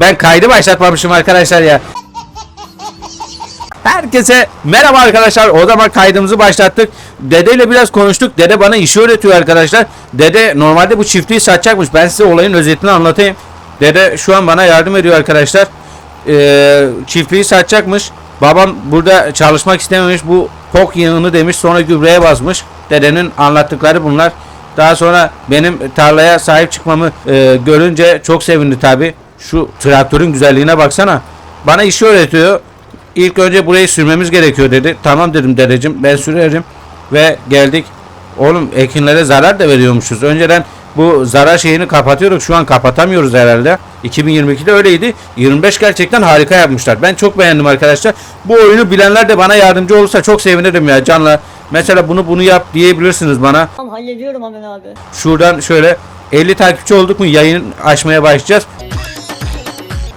Ben kaydı başlatmamışım arkadaşlar ya. Herkese merhaba arkadaşlar. O zaman kaydımızı başlattık. Dede ile biraz konuştuk. Dede bana işi öğretiyor arkadaşlar. Dede normalde bu çiftliği satacakmış. Ben size olayın özetini anlatayım. Dede şu an bana yardım ediyor arkadaşlar. Ee, çiftliği satacakmış. Babam burada çalışmak istememiş. Bu pok yığını demiş. Sonra gübreye basmış. Dedenin anlattıkları bunlar. Daha sonra benim tarlaya sahip çıkmamı e, görünce çok sevindi tabi. Şu traktörün güzelliğine baksana. Bana işi öğretiyor. İlk önce burayı sürmemiz gerekiyor dedi. Tamam dedim dedeciğim ben sürerim. Ve geldik. Oğlum ekinlere zarar da veriyormuşuz. Önceden bu zarar şeyini kapatıyorduk. Şu an kapatamıyoruz herhalde. 2022'de öyleydi. 25 gerçekten harika yapmışlar. Ben çok beğendim arkadaşlar. Bu oyunu bilenler de bana yardımcı olursa çok sevinirim ya canla. Mesela bunu bunu yap diyebilirsiniz bana. Tamam hallediyorum hemen abi. Şuradan şöyle 50 takipçi olduk mu yayın açmaya başlayacağız.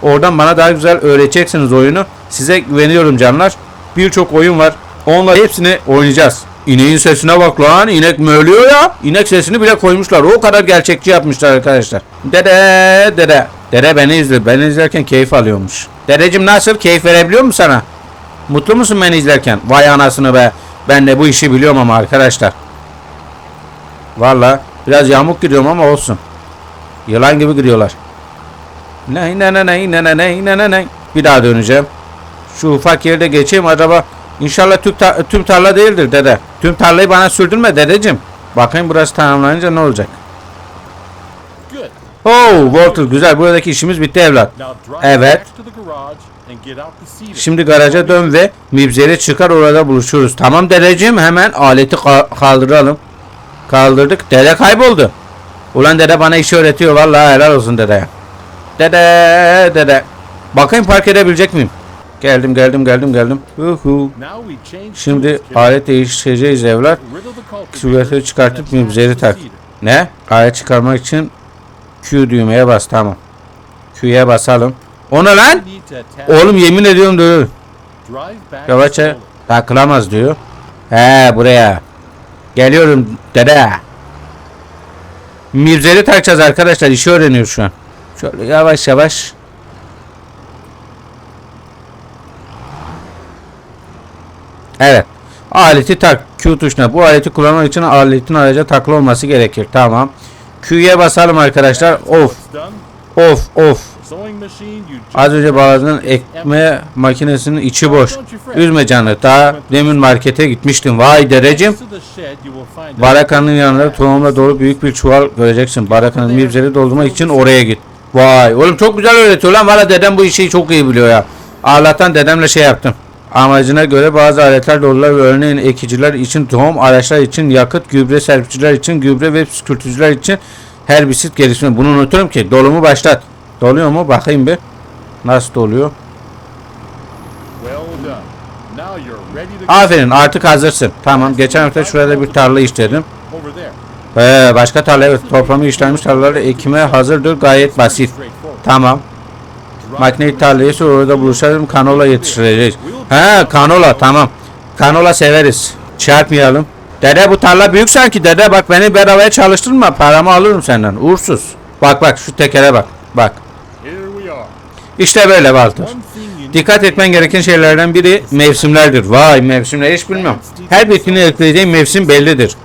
Oradan bana daha güzel öğreteceksiniz oyunu. Size güveniyorum canlar. Birçok oyun var. Onları hepsini oynayacağız. İneğin sesine bak lan. İnek mi ölüyor ya? İnek sesini bile koymuşlar. O kadar gerçekçi yapmışlar arkadaşlar. Dede dede. Dede beni izliyor. Beni izlerken keyif alıyormuş. Dedeciğim nasıl? Keyif verebiliyor mu sana? Mutlu musun beni izlerken? Vay anasını be. Ben de bu işi biliyorum ama arkadaşlar. Valla biraz yamuk gidiyorum ama olsun. Yılan gibi gidiyorlar. Ney ne ne ney ne ne ney ne ne ney. Bir daha döneceğim. Şu ufak yerde geçeyim acaba. İnşallah tüm, ta tüm tarla değildir dede. Tüm tarlayı bana sürdürme dedeciğim. Bakayım burası tamamlanınca ne olacak. Oh Walter güzel buradaki işimiz bitti evlat. Evet. Şimdi garaja dön ve mibzeri çıkar orada buluşuruz. Tamam dedeciğim hemen aleti kaldıralım. Kaldırdık. Dede kayboldu. Ulan dede bana işi öğretiyor. Vallahi helal olsun dedeye. Dede dede. Bakayım park edebilecek miyim? Geldim geldim geldim geldim. Uhu. Şimdi alet değiştireceğiz evlat. Süvetleri çıkartıp the tak. Ne? Alet çıkarmak için Q düğmeye bas tamam. Q'ye basalım. O ne lan? Oğlum yemin ediyorum back Yavaşça takılamaz diyor. He buraya. Geliyorum dede. Mirzeli takacağız arkadaşlar. işi öğreniyor şu an. Şöyle yavaş yavaş. Evet. Aleti tak. Q tuşuna. Bu aleti kullanmak için aletin araca takılı olması gerekir. Tamam. Q'ye basalım arkadaşlar. Of. Of. Of. Az önce bağladığın ekme makinesinin içi boş. Üzme canı. Daha demin markete gitmiştim. Vay a Barakanın yanında tohumla dolu büyük bir çuval göreceksin. Barakanın mibzeri doldurmak için oraya git. Vay oğlum çok güzel öğretiyor lan. Valla dedem bu işi çok iyi biliyor ya. Allah'tan dedemle şey yaptım. Amacına göre bazı aletler dolular ve örneğin ekiciler için tohum, araçlar için yakıt, gübre serpiciler için gübre ve püskürtücüler için herbisit gelişimi. Bunu unuturum ki dolumu başlat. Doluyor mu? Bakayım bir. Nasıl doluyor? Aferin artık hazırsın. Tamam geçen hafta şurada bir tarla işledim. Ee, başka tarla evet toplamayı işlenmiş tarlaları ekime hazırdır gayet basit. Tamam. Makineyi tarlayı orada buluşalım kanola yetiştireceğiz. He kanola tamam. Kanola severiz. Çarpmayalım. Dede bu tarla büyük sanki dede bak beni bedavaya çalıştırma paramı alırım senden uğursuz. Bak bak şu tekere bak. Bak. İşte böyle Walter. Dikkat etmen gereken şeylerden biri mevsimlerdir. Vay mevsimleri hiç bilmem. Her bitkinin ekleyeceği mevsim bellidir.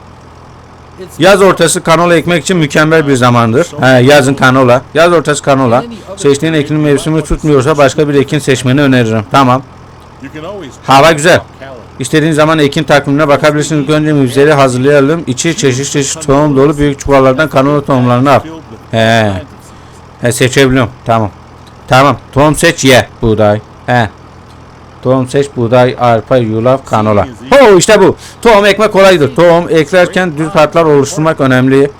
Yaz ortası kanola ekmek için mükemmel bir zamandır. He, yazın kanola. Yaz ortası kanola. Seçtiğin ekinin mevsimi tutmuyorsa başka bir ekin seçmeni öneririm. Tamam. Hava güzel. İstediğin zaman ekin takvimine bakabilirsin. İlk önce müzleri hazırlayalım. İçi çeşit çeşit tohum dolu büyük çuvallardan kanola tohumlarını al. He. He seçebiliyorum. Tamam. Tamam. Tohum seç ye. Buğday. He. Tohum seç buğday, arpa, yulaf, kanola. Ho işte bu. Tohum ekmek kolaydır. Tohum eklerken düz hatlar oluşturmak önemlidir.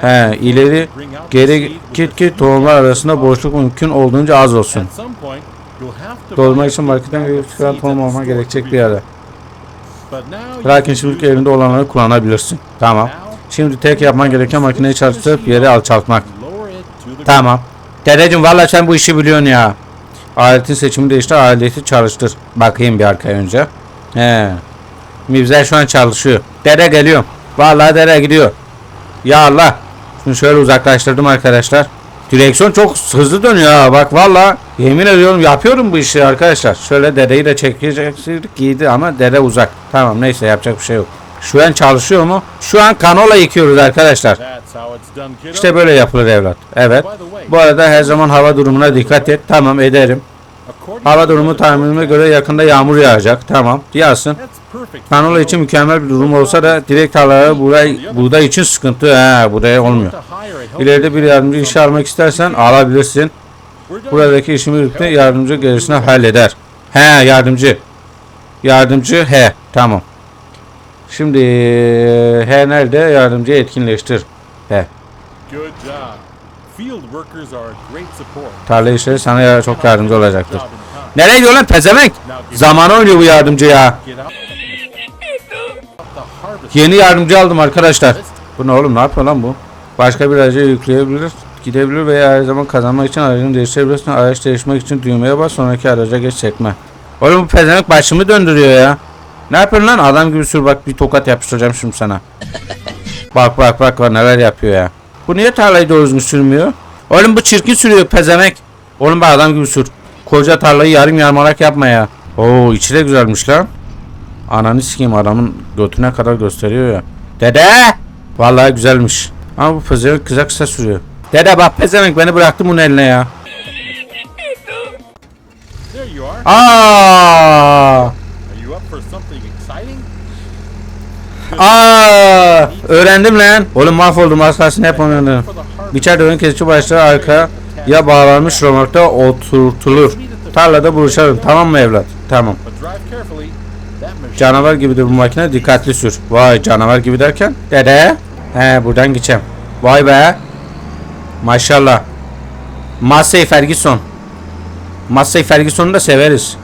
He, ileri geri git ki tohumlar arasında boşluk mümkün olduğunca az olsun. Buy için marketten çıkan tohum olma gerekecek bir you Lakin şimdilik use elinde olanları kullanabilirsin. Tamam. Şimdi tek yapman gereken makineyi çalıştırıp yeri alçaltmak. Tamam. Dedeciğim valla sen bu işi biliyorsun ya. Aletin seçimi değiştir, aleti çalıştır. Bakayım bir arkaya önce. He. Mivzer şu an çalışıyor. Dede geliyor. Vallahi dede gidiyor. Ya Allah. Şunu şöyle uzaklaştırdım arkadaşlar. Direksiyon çok hızlı dönüyor ha. Bak valla yemin ediyorum yapıyorum bu işi arkadaşlar. Şöyle dedeyi de çekecektik giydi ama dede uzak. Tamam neyse yapacak bir şey yok. Şu an çalışıyor mu? Şu an kanola yıkıyoruz arkadaşlar. İşte böyle yapılır evlat. Evet. Bu arada her zaman hava durumuna dikkat et. Tamam ederim. Hava durumu tahminime göre yakında yağmur yağacak. Tamam. Yağsın. Kanola için mükemmel bir durum olsa da direkt tarlaya buğday, buğday için sıkıntı. He, buğday olmuyor. İleride bir yardımcı işe almak istersen alabilirsin. Buradaki işimi birlikte yardımcı gerisini halleder. He yardımcı. Yardımcı he. Tamam. Şimdi he nerede? Yardımcı etkinleştir. He. Good job. Tarla işleri sana çok yardımcı olacaktır. Nereye gidiyor lan pezevenk? Zamanı oynuyor bu yardımcı ya. Yeni yardımcı aldım arkadaşlar. Bu ne oğlum ne yapıyor lan bu? Başka bir araca yükleyebilir, gidebilir veya her zaman kazanmak için aracını değiştirebilirsin. Araç değişmek için düğmeye bas sonraki araca geç çekme. Oğlum bu pezevenk başımı döndürüyor ya. Ne yapıyorsun lan? Adam gibi sür bak bir tokat yapıştıracağım şimdi sana. bak bak bak neler yapıyor ya. Bu niye tarlayı doğru düzgün sürmüyor? Oğlum bu çirkin sürüyor pezevenk. Oğlum bak adam gibi sür. Koca tarlayı yarım yarmalak yapma ya. Oo içi de güzelmiş lan. Ananı sikeyim adamın götüne kadar gösteriyor ya. Dede! Vallahi güzelmiş. Ama bu pezevenk kısa kısa sürüyor. Dede bak pezevenk beni bıraktı bunun eline ya. Aa! Aa! Öğrendim lan. Oğlum mahvoldum az kalsın hep onu. Biçer dönün kesici başlığı arkaya ya bağlanmış romorkta oturtulur. Tarlada buluşalım tamam mı evlat? Tamam. Canavar gibidir bu makine dikkatli sür. Vay canavar gibi derken? Dede. He buradan geçeceğim. Vay be. Maşallah. Massey Ferguson. Massey Ferguson'u da severiz.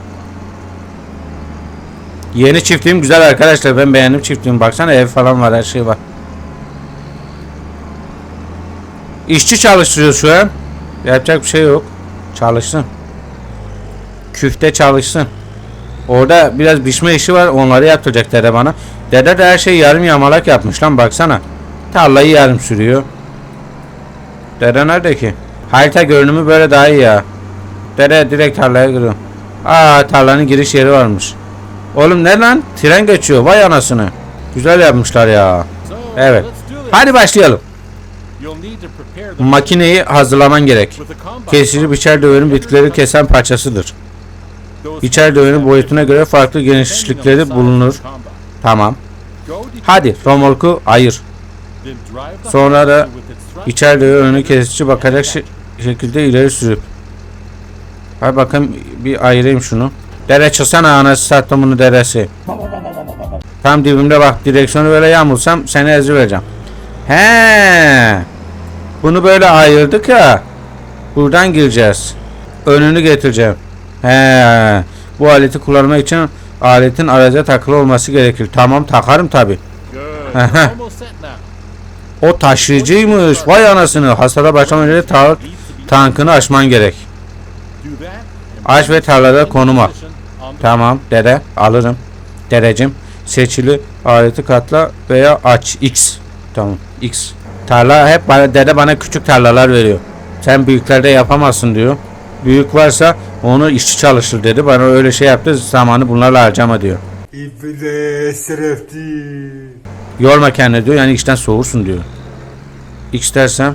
Yeni çiftliğim güzel arkadaşlar. Ben beğendim çiftliğimi. Baksana ev falan var her şey var. İşçi çalıştırıyoruz şu an. Yapacak bir şey yok. Çalışsın. Küfte çalışsın. Orada biraz biçme işi var. Onları yaptıracak dede bana. Dede de her şeyi yarım yamalak yapmış lan baksana. Tarlayı yarım sürüyor. Dede nerede ki? Harita görünümü böyle daha iyi ya. Dede direkt tarlaya giriyor. Aa tarlanın giriş yeri varmış. Oğlum ne lan? Tren geçiyor. Vay anasını. Güzel yapmışlar ya. Evet. Hadi başlayalım. Makineyi hazırlaman gerek. Kesici biçer döverin bitkileri kesen parçasıdır. Biçer döverin boyutuna göre farklı genişlikleri bulunur. Tamam. Hadi it, romorku ayır. Sonra da harvester with its thrust İçer döve önü kesici bakacak şe- şekilde ileri sürüp. Hadi bakayım bir ayırayım şunu. Dere çıksana anası sattım bunu deresi. Tam dibimde bak direksiyonu böyle yağmulsam seni ezivereceğim. He. Bunu böyle ayırdık ya. Buradan gireceğiz. Önünü getireceğim. He. Bu aleti kullanmak için aletin araca takılı olması gerekir. Tamam takarım tabi. O taşıyıcıymış. Vay anasını. Hasara başlamadan önce tankını açman gerek. Aç ve tarlada konum Tamam dede alırım. Dedecim seçili aleti katla veya aç X. Tamam X. Tarla hep bana, dede bana küçük tarlalar veriyor. Sen büyüklerde yapamazsın diyor. Büyük varsa onu işçi çalıştır dedi. Bana öyle şey yaptı. Zamanı bunlarla harcama diyor. Yorma kendini diyor. Yani işten soğursun diyor. X dersem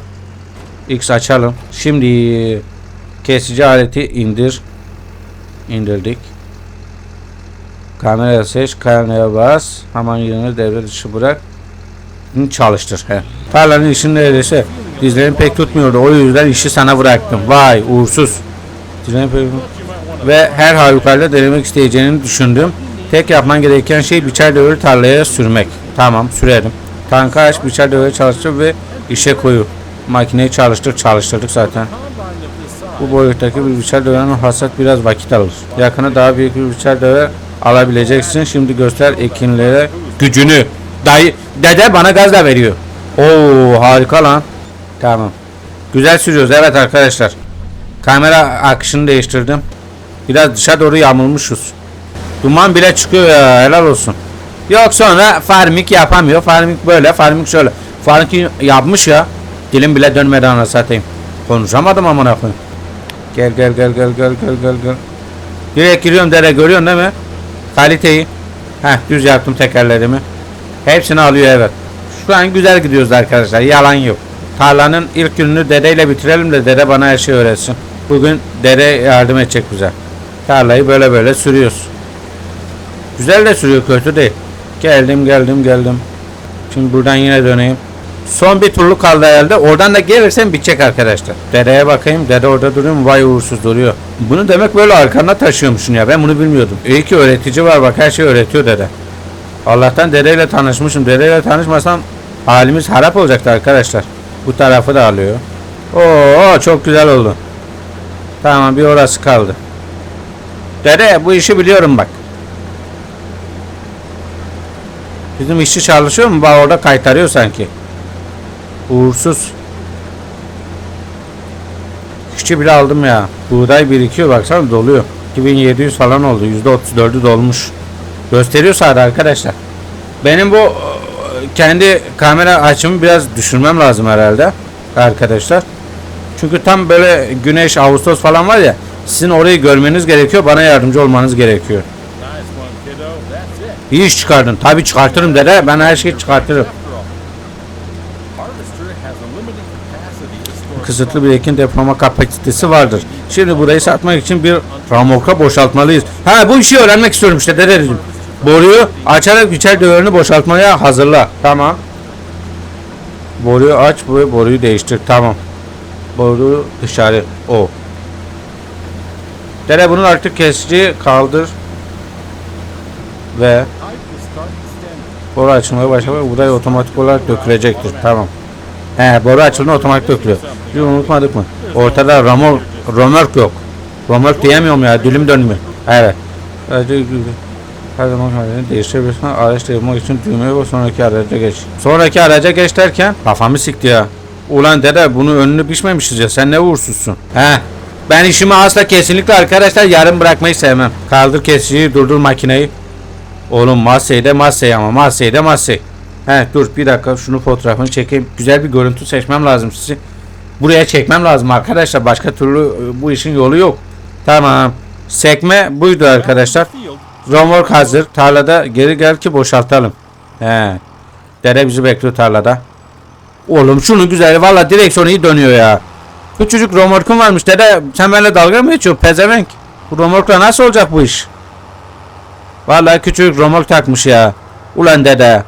X açalım. Şimdi kesici aleti indir. İndirdik. Kamera seç, kameraya bas. Hemen yerine devre dışı bırak. Çalıştır. He. Tarlanın işin neredeyse dizlerim pek tutmuyordu. O yüzden işi sana bıraktım. Vay uğursuz. Dizlerim pek... Ve her halükarda denemek isteyeceğini düşündüm. Tek yapman gereken şey biçer döveri tarlaya sürmek. Tamam sürerim. Tanka aç biçer döveri çalıştır ve işe koyu. Makineyi çalıştır çalıştırdık zaten. Bu boyuttaki bir biçer döverin hasat biraz vakit alır. Yakına daha büyük bir biçer döve alabileceksin. Şimdi göster ekinlere gücünü. Dayı, dede bana gaz da veriyor. Oo harika lan. Tamam. Güzel sürüyoruz evet arkadaşlar. Kamera akışını değiştirdim. Biraz dışa doğru yamulmuşuz. Duman bile çıkıyor ya helal olsun. Yok sonra farmik yapamıyor. Farmik böyle farmik şöyle. Farmik yapmış ya. Dilim bile dönmedi ana satayım. Konuşamadım amına koyayım. Gel gel gel gel gel gel gel gel. Direkt giriyorum dere görüyorsun değil mi? Kaliteyi. Heh düz yaptım tekerlerimi. Hepsini alıyor evet. Şu an güzel gidiyoruz arkadaşlar. Yalan yok. Tarlanın ilk gününü dedeyle bitirelim de dede bana her şeyi öğretsin. Bugün dede yardım edecek bize. Tarlayı böyle böyle sürüyoruz. Güzel de sürüyor kötü değil. Geldim geldim geldim. Şimdi buradan yine döneyim. Son bir turluk kaldı herhalde. Oradan da gelirsem bitecek arkadaşlar. Dedeye bakayım. Dede orada duruyor mu? Vay uğursuz duruyor. Bunu demek böyle arkanda taşıyormuşsun ya. Ben bunu bilmiyordum. İyi ki öğretici var. Bak her şeyi öğretiyor dede. Allah'tan dedeyle tanışmışım. Dedeyle tanışmasam halimiz harap olacaktı arkadaşlar. Bu tarafı da alıyor. Oo çok güzel oldu. Tamam bir orası kaldı. Dede bu işi biliyorum bak. Bizim işçi çalışıyor mu? Bak orada kaytarıyor sanki. Uğursuz. İşçi bile aldım ya. Buğday birikiyor baksana doluyor. 2700 falan oldu. %34'ü dolmuş. Gösteriyor sağda arkadaşlar. Benim bu e, kendi kamera açımı biraz düşürmem lazım herhalde arkadaşlar. Çünkü tam böyle güneş, Ağustos falan var ya sizin orayı görmeniz gerekiyor. Bana yardımcı olmanız gerekiyor. İyi iş çıkardın. Tabii çıkartırım dede. Ben her şeyi çıkartırım. Kısıtlı bir ekin depolama kapasitesi vardır. Şimdi burayı satmak için bir ramorka boşaltmalıyız. Ha bu işi öğrenmek istiyorum işte dedeciğim. Boruyu açarak içer döverini boşaltmaya hazırla. Tamam. Boruyu aç bu boruyu değiştir. Tamam. Boru dışarı. O. Dede bunun artık kesici kaldır. Ve boru açılmaya başlamak buğday otomatik olarak dökülecektir. Tamam. He boru açıldığında otomatik dökülüyor. Bir unutmadık mı? Ortada ramor, römork yok. Römork diyemiyorum ya dilim dönmüyor. Evet. Her zaman halini değiştirebilirsin. Araç yapmak için düğmeye ve sonraki araca geç. Sonraki araca geç derken kafamı sikti ya. Ulan dede bunu önünü biçmemişiz ya sen ne uğursuzsun. He. Ben işimi asla kesinlikle arkadaşlar yarım bırakmayı sevmem. Kaldır kesiciyi durdur makineyi. Oğlum masayı da masayı ama masayı da masayı. He dur bir dakika şunu fotoğrafını çekeyim. Güzel bir görüntü seçmem lazım sizi. Buraya çekmem lazım arkadaşlar. Başka türlü e, bu işin yolu yok. Tamam. Sekme buydu arkadaşlar. Romork hazır. Tarlada geri gel ki boşaltalım. He. Dere bizi bekliyor tarlada. Oğlum şunu güzel. Valla direksiyonu iyi dönüyor ya. Küçücük romorkun varmış. Dede sen benimle dalga mı geçiyorsun? Pezevenk. Bu romorkla nasıl olacak bu iş? Vallahi küçük romork takmış ya. Ulan dede.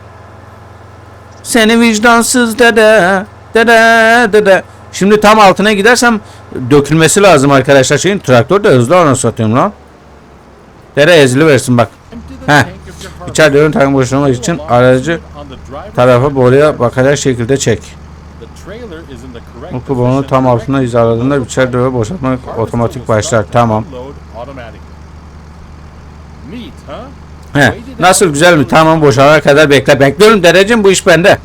Seni vicdansız dede. Dede dede. Şimdi tam altına gidersem dökülmesi lazım arkadaşlar. Şeyin traktör de hızlı ona satayım lan. Dere ezili versin bak. harvester. İçeride ön takım boşaltmak için aracı tarafa boruya bakacak şekilde çek. Bu position tam altına hizaladığında the içeri döve boşaltmak otomatik başlar. Tamam. Neat, huh? He, nasıl güzel mi? Tamam boşalana kadar bekle. Bekliyorum derecim bu iş bende.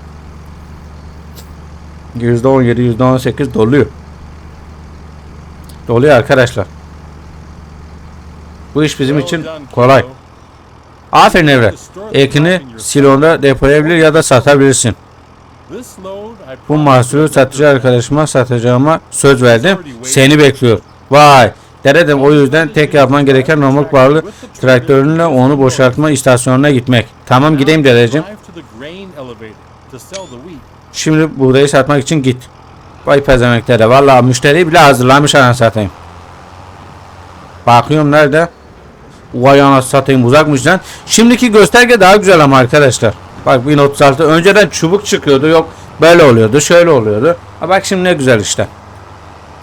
%17, %18 doluyor. Doluyor arkadaşlar. Bu iş bizim için kolay. Aferin Evre. Ekini silonda depolayabilir ya da satabilirsin. Bu mahsulü satıcı arkadaşıma satacağıma söz verdim. Seni bekliyor. Vay. Deredim o yüzden tek yapman gereken normal bağlı traktörünle onu boşaltma istasyonuna gitmek. Tamam gideyim wheat. Şimdi buğdayı satmak için git. Vay pezevenklere. Vallahi müşteriyi bile hazırlamış anasını satayım. Bakıyorum nerede? Vay anasını satayım uzakmış lan. Şimdiki gösterge daha güzel ama arkadaşlar. Bak 1036 önceden çubuk çıkıyordu yok böyle oluyordu şöyle oluyordu. Ha bak şimdi ne güzel işte.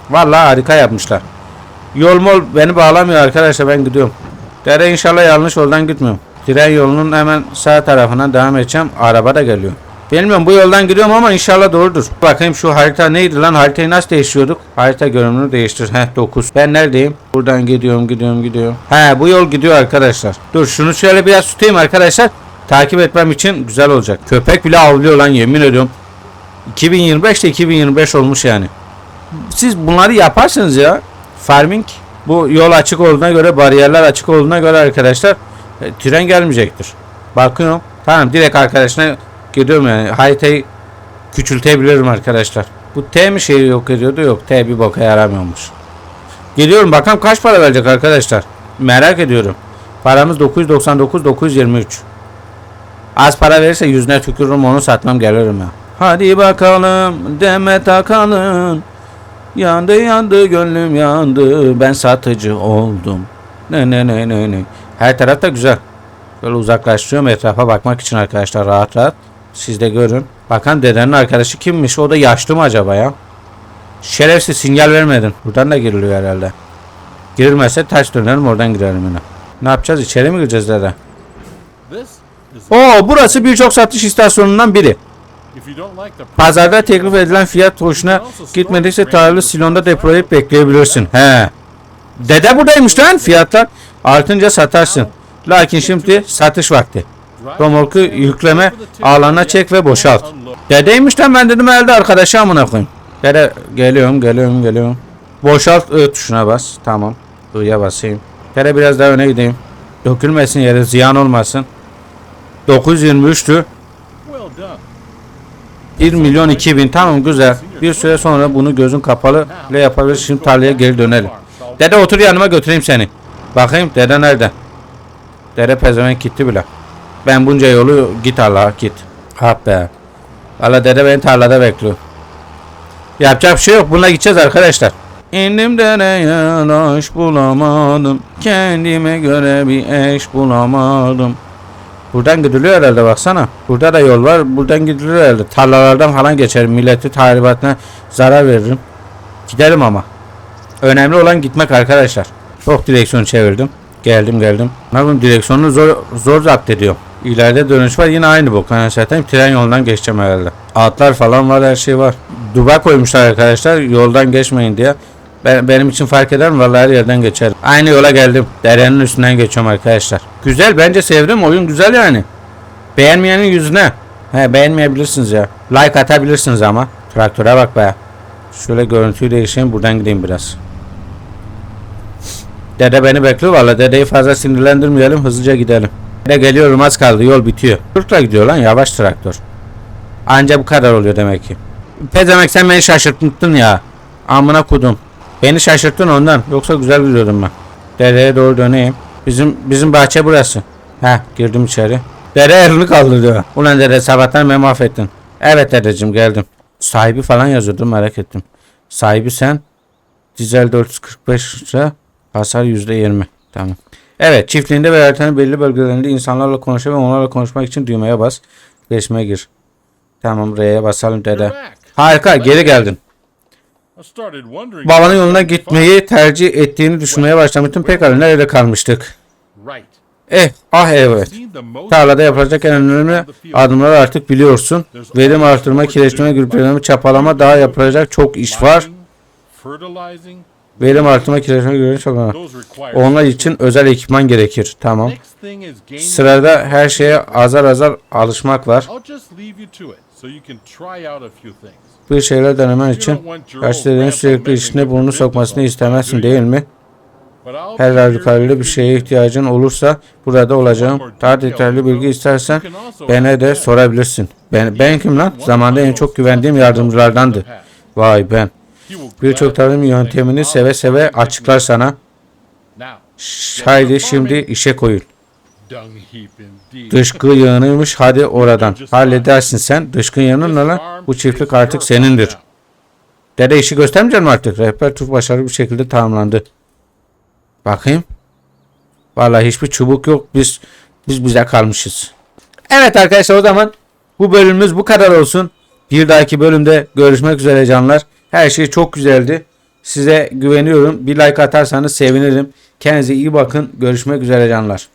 Vallahi harika yapmışlar. Yol mol beni bağlamıyor arkadaşlar ben gidiyorum. Dere inşallah yanlış yoldan gitmiyorum. Tren yolunun hemen sağ tarafından devam edeceğim. Araba da geliyor. Bilmiyorum bu yoldan gidiyorum ama inşallah doğrudur. Bakayım şu harita neydi lan? Haritayı nasıl değiştiriyorduk? Harita görünümünü değiştir. Heh 9. Ben neredeyim? Buradan gidiyorum gidiyorum gidiyorum. He bu yol gidiyor arkadaşlar. Dur şunu şöyle biraz tutayım arkadaşlar. Takip etmem için güzel olacak. Köpek bile avlıyor lan yemin ediyorum. 2025 de 2025 olmuş yani. Siz bunları yaparsınız ya. Farming bu yol açık olduğuna göre bariyerler açık olduğuna göre arkadaşlar e, tren gelmeyecektir. Bakıyorum. Tamam direkt arkadaşına gidiyorum yani haritayı küçültebilirim arkadaşlar. Bu T mi şeyi yok ediyordu? Yok T bir boka yaramıyormuş. Geliyorum bakalım kaç para verecek arkadaşlar. Merak ediyorum. Paramız 999 923. Az para verirse yüzüne tükürürüm onu satmam gelirim ya. Hadi bakalım deme takalım. Yandı yandı gönlüm yandı. Ben satıcı oldum. Ne ne ne ne ne. Her taraf da güzel. Böyle uzaklaştırıyorum etrafa bakmak için arkadaşlar rahat rahat. Siz de görün. Bakan dedenin arkadaşı kimmiş? O da yaşlı mı acaba ya? Şerefsiz sinyal vermedin. Buradan da giriliyor herhalde. Girilmezse ters dönerim oradan girerim yine. Ne yapacağız? İçeri mi gireceğiz dede? Oo burası birçok satış istasyonundan biri. Pazarda teklif edilen fiyat hoşuna gitmediyse tarihli silonda depolayıp bekleyebilirsin. He. Dede buradaymış lan fiyatlar. Artınca satarsın. Lakin şimdi satış vakti. Romorku yükleme alanına çek ve boşalt. Dedeymiş lan ben dedim elde arkadaşı amına koyayım. Dede geliyorum geliyorum geliyorum. Boşalt I tuşuna bas. Tamam. I'ya basayım. Dede biraz daha öne gideyim. Dökülmesin yere ziyan olmasın. 923'tü. Well done. 1 milyon 2000 tamam güzel. Bir süre sonra bunu gözün kapalı ile yapabilir. Şimdi tarlaya geri dönelim. Dede otur yanıma götüreyim seni. Bakayım dede nerede? Dede pezevenk gitti bile. Ben bunca yolu git Allah git. Ah be. Valla dede beni tarlada bekliyor. Yapacak bir şey yok. Bununla gideceğiz arkadaşlar. İndim dereye eş bulamadım. Kendime göre bir eş bulamadım. Buradan gidiliyor herhalde baksana. Burada da yol var. Buradan gidiliyor herhalde. Tarlalardan falan geçerim. Milleti tahribatına zarar veririm. Gidelim ama. Önemli olan gitmek arkadaşlar. Çok direksiyon çevirdim. Geldim geldim. Ne yapayım direksiyonu zor zor zapt ediyorum. İleride dönüş var yine aynı bu. Yani zaten tren yolundan geçeceğim herhalde. Atlar falan var her şey var. Duba koymuşlar arkadaşlar yoldan geçmeyin diye. Ben, benim için fark eder mi? Vallahi her yerden geçerim. Aynı yola geldim. Derenin üstünden geçiyorum arkadaşlar. Güzel bence sevdim. Oyun güzel yani. Beğenmeyenin yüzüne. He beğenmeyebilirsiniz ya. Like atabilirsiniz ama. Traktöre bak be. Şöyle görüntüyü değişeyim. Buradan gideyim biraz. Dede beni bekliyor valla. Dedeyi fazla sinirlendirmeyelim. Hızlıca gidelim. Dede geliyorum az kaldı. Yol bitiyor. Türk'le gidiyor lan. Yavaş traktör. Anca bu kadar oluyor demek ki. Pezemek sen beni şaşırttın ya. Amına kudum. Beni şaşırttın ondan. Yoksa güzel gidiyordum ben. Dereye doğru döneyim. Bizim bizim bahçe burası. Ha girdim içeri. Dere elini kaldırıyor. Ulan dede sabahtan beni mahvettin. Evet dedeciğim geldim. Sahibi falan yazıyordu merak ettim. Sahibi sen. Dizel 445 lira. Hasar %20. Tamam. Evet çiftliğinde ve haritanın belli bölgelerinde insanlarla konuşuyor ve onlarla konuşmak için düğmeye bas. Resme gir. Tamam R'ye basalım dede. Harika geri geldin. Babanın yoluna gitmeyi tercih ettiğini düşünmeye başlamıştım. Pekala nerede kalmıştık? Eh ah evet. Tarlada yapılacak en önemli adımları artık biliyorsun. Verim artırma, kireçleme, gübreleme, çapalama daha yapılacak çok iş var. Verim artırma, kireçleme, gübreleme, çapalama. Onlar için özel ekipman gerekir. Tamam. Sırada her şeye azar azar alışmak var. I'll just leave you to it so you can try out a few things. Bir şeyler denemen için dedenin sürekli işine burnunu sokmasını istemezsin değil mi? Her radikalde bir şeye ihtiyacın olursa burada olacağım. Daha detaylı bilgi istersen bana de sorabilirsin. Ben, ben kim lan? Zamanda en çok güvendiğim yardımcılardandı. Vay ben. Birçok tarım yöntemini seve seve açıklar sana. Haydi şimdi işe koyul. Dışkı yığınıymış hadi oradan. Halledersin sen. Dışkı yığını ne lan? Bu çiftlik artık senindir. Dede işi göstermeyecek mi artık? Rehber tur başarılı bir şekilde tamamlandı. Bakayım. Vallahi hiçbir çubuk yok. Biz biz bize kalmışız. Evet arkadaşlar o zaman bu bölümümüz bu kadar olsun. Bir dahaki bölümde görüşmek üzere canlar. Her şey çok güzeldi. Size güveniyorum. Bir like atarsanız sevinirim. Kendinize iyi bakın. Görüşmek üzere canlar.